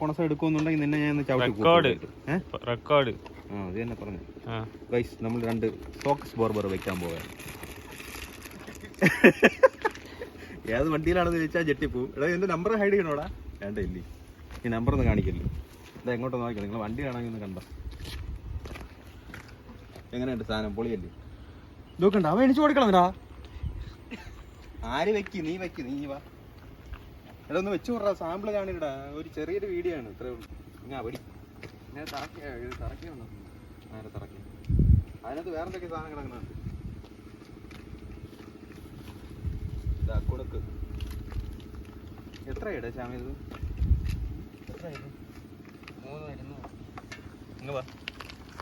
കൊണസം എടുക്കുന്നുണ്ടെങ്കിൽ നിന്നെ ഞാൻ റെക്കോർഡ്. റെക്കോർഡ് ആ അത് തന്നെ പറഞ്ഞു. ഗൈസ് നമ്മൾ രണ്ട് സോക്സ് ബോർബർ വെക്കാൻ പോവുകയാണ് ഏത് വണ്ടിയിലാണെന്ന് ചോദിച്ചാൽ ജെട്ടിപ്പൂ എടാ എന്റെ നമ്പർ ഹൈഡ് ചെയ്യണോടാ? വേണ്ട ഇല്ലേ. ഈ നമ്പർ ഒന്ന് കാണിക്കല്ലോ. ഇതാ എങ്ങോട്ട് നോക്കി നിങ്ങൾ വണ്ടി കാണാമെങ്കിൽ ഒന്ന് കണ്ടോ? എങ്ങനെയുണ്ട് സാധനം? പൊളിയല്ലേ? നോക്കണ്ട അവ എണിച്ചു കൊടുക്കണം ആര് വെക്കി? നീ വെക്കി. നീ വാ. ഒന്ന് വെച്ചു വിടാ സാമ്പിൾ കാണിടാ ഒരു ചെറിയൊരു വീഡിയോ ആണ് ഇത്രേ ഉള്ളൂ. ഞാൻ പടി. ഞാൻ തറക്കിയത് തറക്കി വന്നു? നേരെ തറക്കി. അതിനകത്ത് വേറെ എന്തൊക്കെ സാധനം കിടക്കുന്നുണ്ട്? ഇതാ കുണക്ക് ഇടാ ശ്യാമ ഇത്?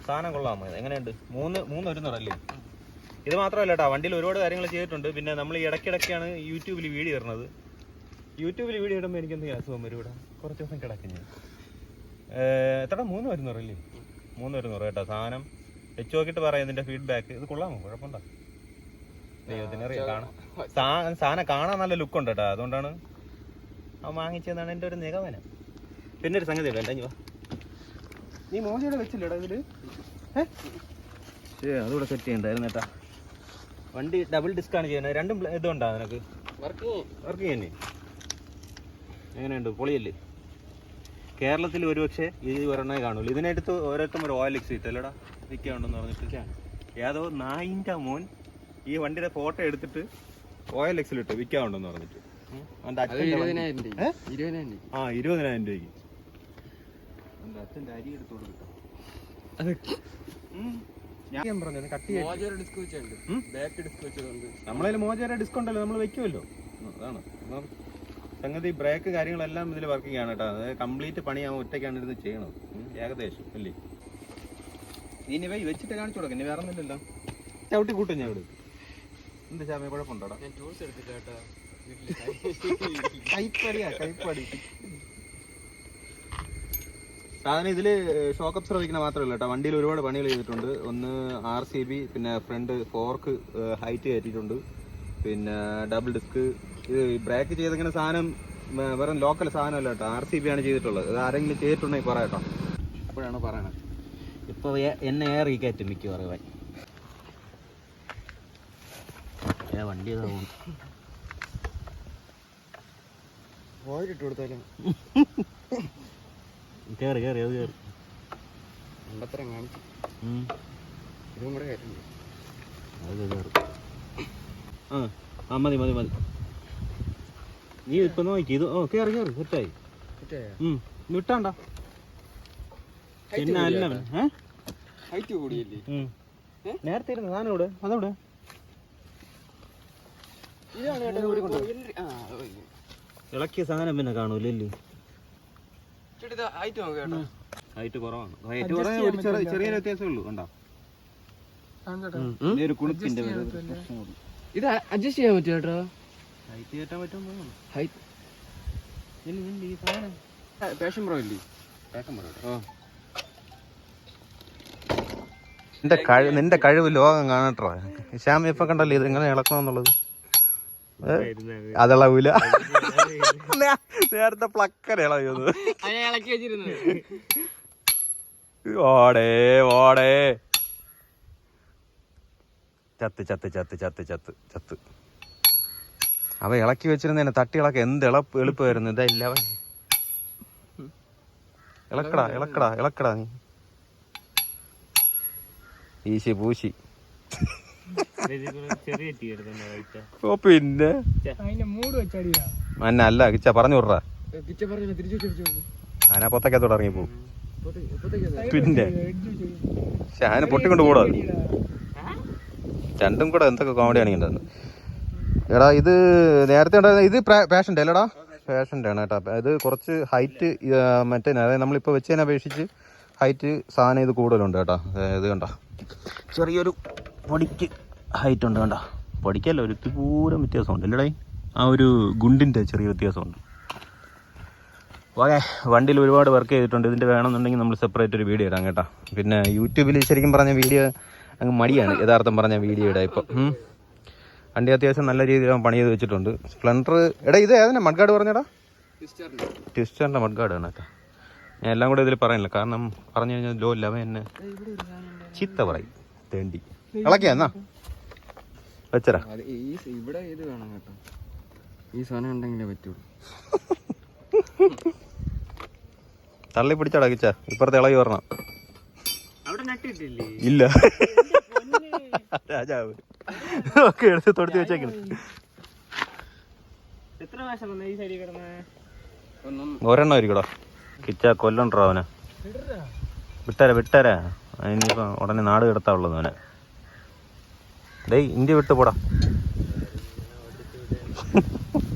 സാധനം കൊള്ളാം ഇത്? എങ്ങനെയുണ്ട്? മൂന്ന് മൂന്ന് ഒരുന്നൂറല്ലേ ഇത് മാത്രമല്ല കേട്ടോ വണ്ടിയിൽ ഒരുപാട് കാര്യങ്ങൾ ചെയ്തിട്ടുണ്ട്. പിന്നെ നമ്മൾ ഈ ഇടയ്ക്കിടയ്ക്കാണ് യൂട്യൂബിൽ വീഡിയോ ഇടുന്നത്. യൂട്യൂബിൽ വീഡിയോ ഇടുമ്പോൾ എനിക്ക് എന്തെങ്കിലും അസുഖം വരും ഇവിടെ കുറച്ച് ദിവസം കിടക്കും ഞാൻ. ഏർ, എത്ര മൂന്ന് വരുന്നൂറ് അല്ലേ മൂന്ന് വരുന്നൂറ് കേട്ടോ. സാധനം വെച്ച് നോക്കിയിട്ട് പറയാം ഇതിന്റെ ഫീഡ്ബാക്ക് ഇത് കൊള്ളാമോ? കുഴപ്പമുണ്ടോ? ദൈവത്തിന് അറിയാം. കാണാം. സാധനം കാണാൻ നല്ല ലുക്ക് ഉണ്ട് കേട്ടോ. അതുകൊണ്ടാണ് അവൻ വാങ്ങിച്ചതെന്നാണ് എന്റെ ഒരു നിഗമനം. പിന്നെ ഒരു സംഗതി എന്റെ വാ. നീ മോദിയുടെ വെച്ചില്ലടാ ഇതിൽ? ഏ? അതുകൂടെ സെറ്റ് ചെയ്യണ്ടായിരുന്നു കേട്ടാ. വണ്ടി ഡബിൾ ഡിസ്ക് ആണ് ചെയ്യുന്നത്. രണ്ടും ഇതുണ്ടോ നിനക്ക്? വർക്ക് വർക്ക് ചെയ്യുന്നേ എങ്ങനെയുണ്ട്? പൊളിയല്ലേ? കേരളത്തിൽ ഒരുപക്ഷെ ഈ ഒരെണ്ണേ കാണുള്ളൂ. ഇതിനടുത്ത് ഓരോരുത്തരും ഒരു ഓയിൽ എക്സിറ്റ് അല്ലേടാ? നിൽക്കാണ്ടെന്ന് പറഞ്ഞിട്ട്. ഏതോ നായിന്റെ മോൻ ഈ വണ്ടിയുടെ ഫോട്ടോ എടുത്തിട്ട് ഓയിൽ എക്സിലിട്ട് വിൽക്കാറുണ്ടെന്ന് പറഞ്ഞിട്ട്. ആ ഇരുപതിനായിരം രൂപയ്ക്ക്. അച്ഛന്റെ അരി എടുത്തു കൊടുക്കും നമ്മളതിൽ മോചാര ഡിസ്കൗണ്ട് അല്ലേ നമ്മൾ വെക്കുമല്ലോ. അതാണ്. സംഗതി ബ്രേക്ക് കാര്യങ്ങളെല്ലാം ഇതിൽ വർക്കിംഗ് ആണ് കേട്ടോ. അത് കംപ്ലീറ്റ് പണി ഞാൻ ഒറ്റയ്ക്കാണ് ഇരുന്ന് ചെയ്യണത്. ഏകദേശം അല്ലേ? ഇനി വൈ വെച്ചിട്ട് കാണിച്ചു കൊടുക്കാം ഇനി വേറെ ഒന്നുമില്ലല്ലോ ചവിട്ടി കൂട്ടും ഞാൻ ഇവിടെ എന്താ ചാമ കുഴപ്പമുണ്ടോടാ? ഞാൻ ടൂൾസ് എടുത്തിട്ട് കേട്ടോ. കൈപ്പടിയാ കൈപ്പടി. സാധനം ഇതിൽ ഷോക്ക് അപ്സർ വയ്ക്കുന്ന മാത്രമല്ല കേട്ടോ. വണ്ടിയിൽ ഒരുപാട് പണികൾ ചെയ്തിട്ടുണ്ട്. ഒന്ന് ആർ സി ബി പിന്നെ ഫ്രണ്ട് ഫോർക്ക് ഹൈറ്റ് കയറ്റിയിട്ടുണ്ട്. പിന്നെ ഡബിൾ ഡിസ്ക് ഇത് ബ്രേക്ക് ചെയ്തിങ്ങനെ സാധനം വെറും ലോക്കൽ സാധനമല്ല കേട്ടോ. ആർ സി ബി ആണ് ചെയ്തിട്ടുള്ളത്. ഇത് ആരെങ്കിലും ചെയ്തിട്ടുണ്ടെങ്കിൽ പറ കേട്ടോ. അപ്പോഴാണ് പറയണത്. ഇപ്പോൾ എന്നെ ഏറെ കയറ്റും മിക്ക പറയുവാൻ ഏ വണ്ടി ഇട്ട് കൊടുത്താലും. കയറി കയറി അത് കയറി അമ്പത്തരം കാണിച്ചു. ഇതും കൂടെ കയറ്റുണ്ട് അത് കയറി ആ ആ മതി മതി മതി. നീ ഇപ്പൊ നോക്കി. ഇത് ഓ കേറി കേറി സെറ്റായി. ഉം വിട്ടാണ്ട. പിന്നെ അല്ല ഹൈറ്റ് കൂടിയല്ലേ. നേരത്തെ ഇരുന്ന് സാധനം ഇവിടെ അതവിടെ. ഇളക്കിയ സാധനം പിന്നെ കാണൂലല്ലേ ഇത് ഹൈറ്റ് നോക്കാം കേട്ടോ. ഹൈറ്റ് കുറവാണ്. ഹൈറ്റ് കുറവ് ഒരു ചെറിയ ചെറിയ വ്യത്യാസമേ ഉള്ളൂ കണ്ടോ? ഇത് അഡ്ജസ്റ്റ് ചെയ്യാൻ പറ്റുമോ കേട്ടോ ഹൈറ്റ് കയറ്റാൻ പറ്റുമോ ഹൈറ്റ് ഈ സാധനം. പാഷൻ പ്രോ ഇല്ലേ? ഓ നിന്റെ കഴിവ് നിന്റെ കഴിവ് ലോകം കാണട്ടോ ശ്യാം ഇപ്പൊ കണ്ടല്ലേ ഇത് എങ്ങനെ ഇളക്കണമെന്നുള്ളത്? അതളവില. നേരത്തെ പ്ലക്കര ഇളകിയത്. ഓടേ ഓടേ. ചത്ത് ചത്ത് ചത്ത് ചത്ത് ചത്ത് ചത്ത്. അവ ഇളക്കി വെച്ചിരുന്നതിനെ തട്ടി ഇളക്ക എന്ത് ഇളപ്പ് എളുപ്പമായിരുന്നു? ഇതല്ല അവൻ. ഇളക്കടാ ഇളക്കടാ ഇളക്കടാ നീ. ഈശി പൂശി. പിന്നെ? അന്ന അല്ല കിച്ച പറഞ്ഞു ആന പൊത്തക്കത്തോടെ ഇറങ്ങി പോകും പിന്നെ? പക്ഷെ ആന പൊട്ടിക്കൊണ്ട് പോടാ രണ്ടും കൂടെ എന്തൊക്കെ കോമഡി ആണെങ്കിൽ എടാ ഇത് നേരത്തെ ഉണ്ടായിരുന്ന ഇത് പാഷന്റെ അല്ലടാ? പാഷന്റെ ആണ് കേട്ടോ. ഇത് കുറച്ച് ഹൈറ്റ് മറ്റേ അതായത് നമ്മളിപ്പോൾ വെച്ചതിനെ അപേക്ഷിച്ച് ഹൈറ്റ് സാധനം ഇത് കൂടുതലുണ്ട് കേട്ടോ. ഇത് കണ്ടോ? ചെറിയൊരു പൊടിക്ക് ഹൈറ്റ് ഉണ്ട് കണ്ടോ? പൊടിക്കല്ല ഒരു പൂരം വ്യത്യാസമുണ്ട്. അല്ലടേ ആ ഒരു ഗുണ്ടിന്റെ ചെറിയ വ്യത്യാസമുണ്ട്. ഓക്കെ വണ്ടിയിൽ ഒരുപാട് വർക്ക് ചെയ്തിട്ടുണ്ട്. ഇതിന്റെ വേണമെന്നുണ്ടെങ്കിൽ നമ്മൾ സെപ്പറേറ്റ് ഒരു വീഡിയോ ഇടാം കേട്ടോ. പിന്നെ യൂട്യൂബിൽ ശരിക്കും പറഞ്ഞ വീഡിയോ അങ്ങ് മടിയാണ് യഥാർത്ഥം പറഞ്ഞ വീഡിയോ ഇടാം ഇപ്പം. വണ്ടി അത്യാവശ്യം നല്ല രീതിയിൽ അവൻ പണി ചെയ്ത് വെച്ചിട്ടുണ്ട്. സ്പ്ലെൻഡർ എടാ ഇത് ഏതാണ് മഡ്ഗാർഡ് പറഞ്ഞടാ? ട്വിസ്റ്ററിന്റെ മഡ്ഗാർഡ് ആണ് കേട്ടോ. ഞാൻ എല്ലാം കൂടെ ഇതിൽ പറയാനില്ല കാരണം പറഞ്ഞു കഴിഞ്ഞാൽ ലോ ഇല്ല. അവൻ എന്നെ. ചീത്ത പറയും. തേണ്ടി. ഇളക്കിയാ എന്നാ? വെച്ചരാ ഇവിടെ ഇത് വേണം കേട്ടോ. ഈ സാധനം ഉണ്ടെങ്കിലേ പറ്റുള്ളൂ. തള്ളി പിടിച്ചടാ കിച്ച ഇപ്പുറത്തെ ഇളകി വരണം. അവിടെ നട്ടിട്ടില്ലേ? ഇല്ല. രാജാവ്. ഒക്കെ എടുത്ത് തൊടുത്ത് വെച്ചേക്കുന്നു എത്ര പ്രാവശ്യം വന്നേ ഈ സൈഡിൽ കിടന്ന? ഒരെണ്ണം ആയിരിക്കടോ. കിച്ച കൊല്ലണ്ടോ അവനെ. വിട്ടര വിട്ടര. ഇനിയിപ്പോ ഉടനെ നാട് കിടത്താവുള്ളത് അവനെ. ഡേയ് ഇന്ത്യ വിട്ടു പോടാ.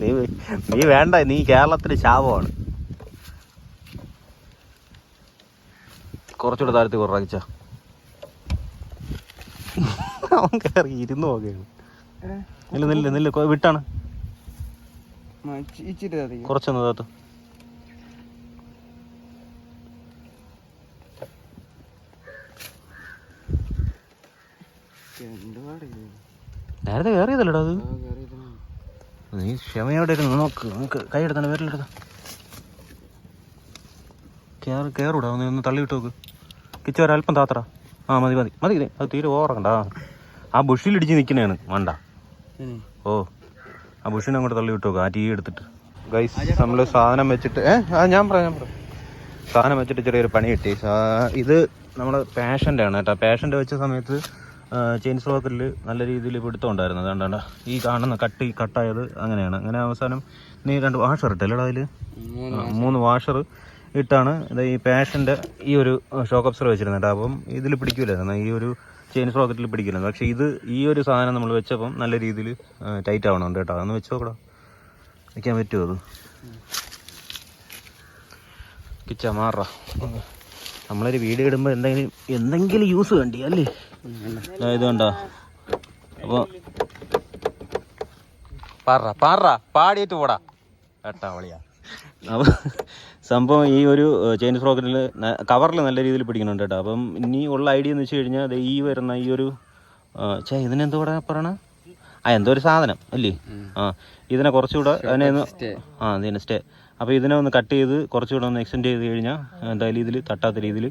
നീ നീ വേണ്ട നീ കേരളത്തിന് ശാപമാണ്. കുറച്ചുകൂടെ താഴത്ത് കുറച്ച അവൻ കയറി ഇരുന്ന് പോകുകയാണ് നില്ല നില്ല നില്ല വിട്ടാണ്. കുറച്ചൊന്ന് താത്ത് നേരത്തെ കയറിയതല്ലടാ അത്? നീ ക്ഷമയോടെ ഇരുന്ന് നോക്ക്. നമുക്ക് കൈ എടുത്താണ് വിരലെടുത്ത കയറി കയറൂടാ ഒന്ന് ഒന്ന് തള്ളി വിട്ട് നോക്ക്. കിച്ച ഒരല്പം താത്തറ ആ മതി മതി. മതി. അത് തീരെ ഓറക്കണ്ട ആ. ബുഷിലിടിച്ച് നിൽക്കണേണ്. വേണ്ട. ഓ. ആ ബുഷിനെ അങ്ങോട്ട് തള്ളി വിട്ടു നോക്ക് ആ ടീ എടുത്തിട്ട്. ഗൈസ് നമ്മൾ സാധനം വെച്ചിട്ട് ഏഹ് ആ ഞാൻ പറയാം ഞാൻ പറയാം. സാധനം വെച്ചിട്ട് ചെറിയൊരു പണി കിട്ടി. ഇത് നമ്മുടെ പാഷന്റെ ആണ് കേട്ടോ. പാഷന്റെ വെച്ച സമയത്ത് ചെയിൻ സ്ലോക്കിൽ നല്ല രീതിയിൽ പിടുത്തം ഉണ്ടായിരുന്നു അതുകൊണ്ടാണ് ഈ കാണുന്ന കട്ടി കട്ടായത് അങ്ങനെയാണ്. അങ്ങനെ അവസാനം നീ രണ്ട് വാഷർ ഇട്ടല്ലേടാ അതിൽ മൂന്ന് വാഷർ ഇട്ടാണ് ഈ പാഷന്റെ ഈ ഒരു ഷോക്ക് അബ്സർ വെച്ചിരുന്നത് അപ്പം ഇതിൽ പിടിക്കില്ലായിരുന്നു ഈ ഒരു ചെയിൻ സ്രോക്കറ്റിൽ പിടിക്കുന്നത്. പക്ഷേ ഇത് ഈ ഒരു സാധനം നമ്മൾ വെച്ചപ്പം നല്ല രീതിയിൽ ടൈറ്റ് ആവണമുണ്ട് കേട്ടോ. അതൊന്ന് വെച്ച് നോക്കടാ. വയ്ക്കാൻ പറ്റുമോ അത്? കിച്ച മാറാ നമ്മളൊരു വീഡിയോ ഇടുമ്പോൾ എന്തെങ്കിലും എന്തെങ്കിലും യൂസ് വേണ്ടി അല്ലേ? ഇത് കണ്ടോ? അപ്പോൾ പാറ പാറ പാടിയിട്ട് പോടാ. കേട്ടാ വളിയാ അപ്പോൾ സംഭവം ഈ ഒരു ചെയിൻ ഫ്രോക്കറ്റിൽ കവറിൽ നല്ല രീതിയിൽ പിടിക്കുന്നുണ്ട് കേട്ടോ. അപ്പം ഇനി ഉള്ള ഐഡിയ എന്ന് വെച്ച് കഴിഞ്ഞാൽ അത് ഈ വരുന്ന ഈ ഒരു ചേ ഇതിനെന്തോ കൂടെ പറയണ? ആ എന്തോ ഒരു സാധനം അല്ലേ? ആ ഇതിനെ കുറച്ചുകൂടെ അതിനെ ഒന്ന് ആ അതിനെ സ്റ്റേ അപ്പോൾ ഇതിനെ ഒന്ന് കട്ട് ചെയ്ത് കുറച്ചുകൂടെ ഒന്ന് എക്സ്റ്റെൻഡ് ചെയ്ത് കഴിഞ്ഞാൽ എന്തായാലും ഇതിൽ തട്ടാത്ത രീതിയിൽ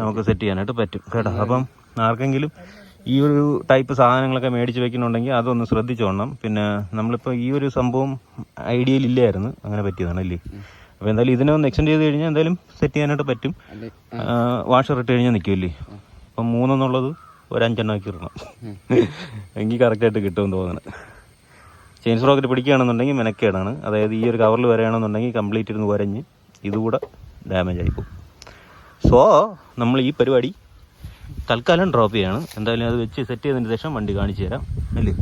നമുക്ക് സെറ്റ് ചെയ്യാനായിട്ട് പറ്റും കേട്ടോ. അപ്പം ആർക്കെങ്കിലും ഈ ഒരു ടൈപ്പ് സാധനങ്ങളൊക്കെ മേടിച്ച് വെക്കുന്നുണ്ടെങ്കിൽ അതൊന്ന് ശ്രദ്ധിച്ചോണം പിന്നെ നമ്മളിപ്പോൾ ഈ ഒരു സംഭവം ഐഡിയയിൽ ഇല്ലായിരുന്നു. അങ്ങനെ പറ്റിയതാണ് അല്ലേ? അപ്പോൾ എന്തായാലും ഇതിനെ ഒന്ന് എക്സ്റ്റെൻഡ് ചെയ്ത് കഴിഞ്ഞാൽ എന്തായാലും സെറ്റ് ചെയ്യാനായിട്ട് പറ്റും. വാഷർ ഇട്ട് കഴിഞ്ഞാൽ നിൽക്കുമല്ലേ അപ്പം മൂന്നെന്നുള്ളത് ഒരു അഞ്ചെണ്ണമാക്കി ഇടണം. എങ്കിൽ കറക്റ്റായിട്ട് കിട്ടുമെന്ന് തോന്നുന്നത് ചെയിൻ സ്പ്രോക്കറ്റ് പിടിക്കുകയാണെന്നുണ്ടെങ്കിൽ മെനക്കേടാണ്. അതായത് ഈ ഒരു കവറിൽ വരികയാണെന്നുണ്ടെങ്കിൽ കംപ്ലീറ്റ് ഇരുന്ന് വരഞ്ഞ് ഇതുകൂടെ ഡാമേജ് ആയിപ്പോവും സോ നമ്മൾ ഈ പരിപാടി തൽക്കാലം ഡ്രോപ്പ് ചെയ്യാണ്. എന്തായാലും അത് വെച്ച് സെറ്റ് ചെയ്തതിന് ശേഷം വണ്ടി കാണിച്ചു തരാം. അല്ലേ?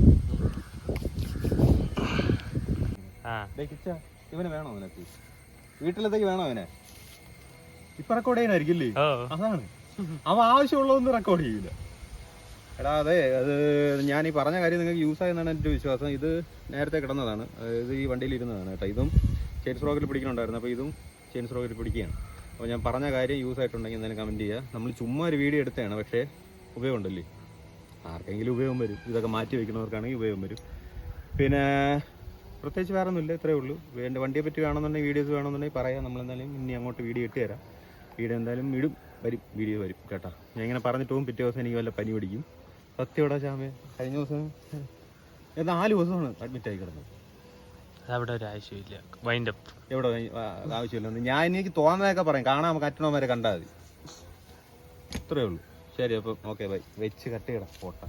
ഇവനെ വേണോ നിനക്ക് വീട്ടിലത്തേക്ക് വേണോ അവനെ? ഇപ്പൊ റെക്കോർഡ് ചെയ്യാനായിരിക്കില്ലേ? അതാണ്. അവൻ ആവശ്യമുള്ളതൊന്നും റെക്കോർഡ് ചെയ്യില്ല എടാ അതെ അത് ഞാൻ ഈ പറഞ്ഞ കാര്യം നിങ്ങൾക്ക് യൂസ് ആയെന്നാണ് എന്റെ വിശ്വാസം. ഇത് നേരത്തെ കിടന്നതാണ്. ഇത് ഈ വണ്ടിയിൽ ഇരുന്നതാണ് കേട്ടോ. ഇതും ചെയിൻ സ്ട്രോക്കിൽ പിടിക്കണുണ്ടായിരുന്നു. അപ്പോൾ ഇതും ചെയിൻ റോക്കിൽ പിടിക്കുകയാണ്. അപ്പോൾ ഞാൻ പറഞ്ഞ കാര്യം യൂസ് ആയിട്ടുണ്ടെങ്കിൽ എന്തായാലും കമന്റ് ചെയ്യുക നമ്മൾ ചുമ്മാ ഒരു വീഡിയോ എടുത്തതാണ് പക്ഷേ ഉപയോഗം ഉണ്ടല്ലേ ആർക്കെങ്കിലും ഉപയോഗം വരും. ഇതൊക്കെ മാറ്റി വയ്ക്കുന്നവർക്കാണെങ്കിൽ ഉപയോഗം വരും. പിന്നെ പ്രത്യേകിച്ച് വേറെ ഒന്നുമില്ല ഇത്രയേ ഉള്ളൂ. എന്റെ വണ്ടിയെ പറ്റി വേണമെന്നുണ്ടെങ്കിൽ വീഡിയോസ് വേണമെന്നുണ്ടെങ്കിൽ പറയാം. നമ്മളെന്തായാലും ഇനി അങ്ങോട്ട് വീഡിയോ ഇട്ട് തരാം. വീഡിയോ എന്തായാലും ഇടും വരും വീഡിയോ വരും കേട്ടോ. ഞാൻ ഇങ്ങനെ പറഞ്ഞിട്ട് പോകും പിറ്റേ ദിവസം എനിക്ക് വല്ല പനി പിടിക്കും. സത്യമാടാ ശ്യാമേ? കഴിഞ്ഞ ദിവസം ഞാൻ നാല് ദിവസമാണ് അഡ്മിറ്റ് ആയി കിടന്നത്. അവിടെ ഒരു ആവശ്യമില്ല വൈൻഡ് അപ്പ് എവിടെ ആവശ്യമില്ല. ഞാൻ എനിക്ക് തോന്നുന്നതൊക്കെ പറയാം. കാണാൻ കറ്റണവരെ കണ്ടാൽ മതി. ഇത്രയേ ഉള്ളൂ. ശരി അപ്പം ഓക്കെ ബൈ വെച്ച് കട്ട് ചെയ്യണം പോട്ടെ.